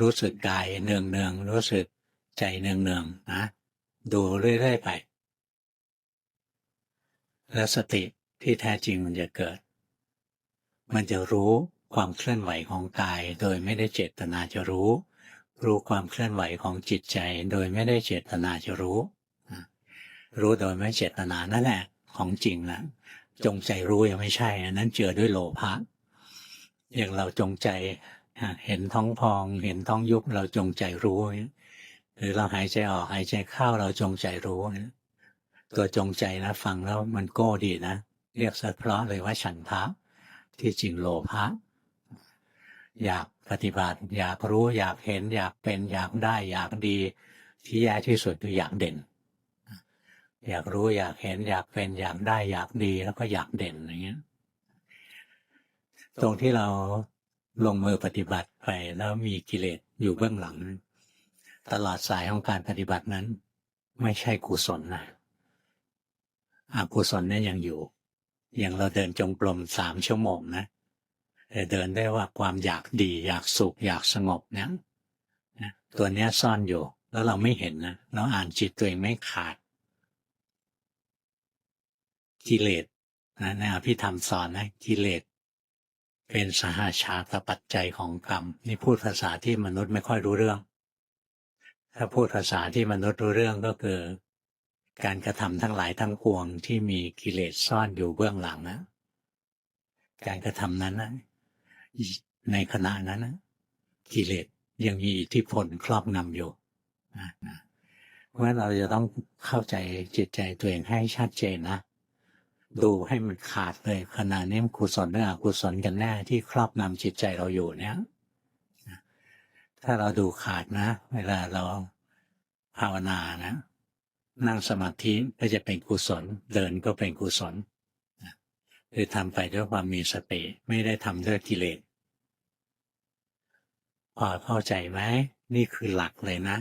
รู้สึกกายเนืองเนืองรู้สึกใจเนืองเนืองนะดูเรื่อยๆไป แล้วสติที่แท้จริงมันจะเกิด มันจะรู้ความเคลื่อนไหวของกาย โดยไม่ได้เจตนาจะรู้ รู้ความเคลื่อนไหวของจิตใจ โดยไม่ได้เจตนาจะรู้ รู้โดยไม่เจตนานั่นแหละของจริงนะจงใจรู้ยังไม่ใช่อันนั้นเจือด้วยโลภะอย่างเราจงใจ เห็นท้องพอง เห็นท้องยุบเราจงใจรู้ หรือเราหายใจออกหายใจเข้าเราจงใจรู้ตัวจงใจนะฟังแล้วมันโก้ดีนะ เรียกสัเพราะเลยว่าฉันทะ ที่จริงโลภะอยากปฏิบัติ อยากรู้อยากเห็น อยากเป็นอยากได้อยากดี ที่แย่ที่สุดคืออยากเด่น อยากรู้อยากเห็น อยากเป็นอยากได้อยากดีแล้วก็อยากเด่นอย่างเงี้ยตรงที่เรา ลงมือปฏิบัติไปแล้วมีกิเลสอยู่เบื้องหลัง ตลอดสายของการปฏิบัตินั้น ไม่ใช่กุศลนะอกุศลเนี่ยยังอยู่ อย่างเราเดินจงกรมสามชั่วโมงนะแต่เดินได้ว่าความอยากดี อยากสุข อยากสงบเนี่ยนะตัวเนี้ยซ่อนอยู่ แล้วเราไม่เห็นนะเราอ่านจิตตัวเองไม่ขาดกิเลสนะในอภิธรรมสอนนะกิเลส เป็นสหาชาตปัจจัยของกรรม นี่พูดภาษาที่มนุษย์ไม่ค่อยรู้เรื่อง ถ้าพูดภาษาที่มนุษย์รู้เรื่องก็คือ การกระทำทั้งหลายทั้งปวงที่มีกิเลสซ่อนอยู่เบื้องหลังนะการกระทำนั้นนะในขณะนั้นนะกิเลสยังมีอิทธิพลครอบงำอยู่นะเพราะฉะนั้นเราจะต้องเข้าใจจิตใจตัวเองให้ชัดเจนนะ ดูให้มันขาดเลยขณะนี้มันกุศลหรืออกุศลกันแน่ที่ครอบงำจิตใจเราอยู่เนี่ยถ้าเราดูขาดนะ เวลาเราภาวนานะ นั่งสมาธิก็จะเป็นกุศล เดินก็เป็นกุศลคือทำไปด้วยความมีสติไม่ได้ทำด้วยกิเลสพอเข้าใจไหมนี่คือหลักเลยนะ